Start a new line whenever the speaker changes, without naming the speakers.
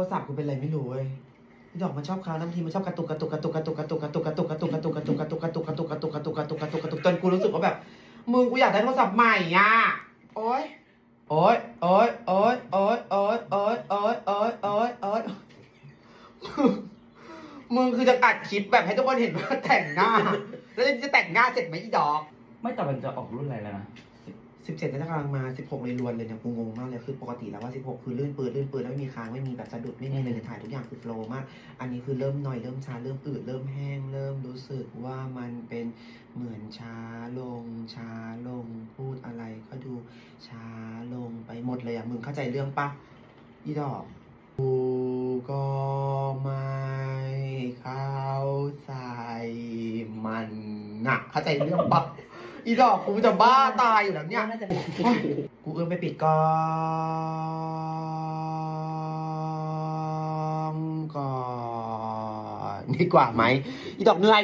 รศัพท์กูเป็นอะไรไม่รู้เว้ยดอกมันชอบค้างน้ำทีมันชอบกระตุกกระตุกกระตุกกระตุกกระตุกกระตุกกระตุกกระตุกกระตุกกระตุกกระตุกกระตุกกระตุกกระตุกกระตุกกระตุกกระตุกกระตุกจนกูรู้สึกว่าแบบมึงกูอยากได้โทรศัพท์ใหม่อะโอ๊ยโอ๊ยโอ๊ยโอ๊ยโอ๊ยโอ๊ยโอ๊ยโอ๊ยโอ๊ยโอ๊ยโอ๊ยมึงคือจะอัดคลิปแบบให้ทุกคนเห็นว่าแต่งหน้า แล้วจะแต่งหน้าเสร็จไหมอีดอก
ไม่แต่มันจะออกรุ่นอะไรแล้วนะ
สิบเจ็ดจะกำลังมาสิบหกเลยรวนเลยเนี่ยกูงงมากเลยคือปกติแล้วว่าสิบหกคือลื่นปืนลื่นปืนแล้วไม่มีค้างไม่มีแบบสะดุดไม่มีเลยถ่ายทุกอย่างคือโฟล์มาก อันนี้คือเริ่มหน่อยเริ่มช้าเริ่มอืดเริ่มแห้ง เริ่มรู้สึกว่ามันเป็นเหมือนช้าลงช้าลงพูดอะไรก็ดูช้าลงไปหมดเลยอะมึงเข้าใจเรื่องปะอีดอกกูก็ไม่เข้าใจมันนะเข้าใจเรื่องปะ อีดอกกูจะบ้าตายอยู่แล้วเนี่ย
น่าจะ
กูเอื้อมไปปิดกล้องก่อนดีกว่าไหมอีดอกเหนื่อย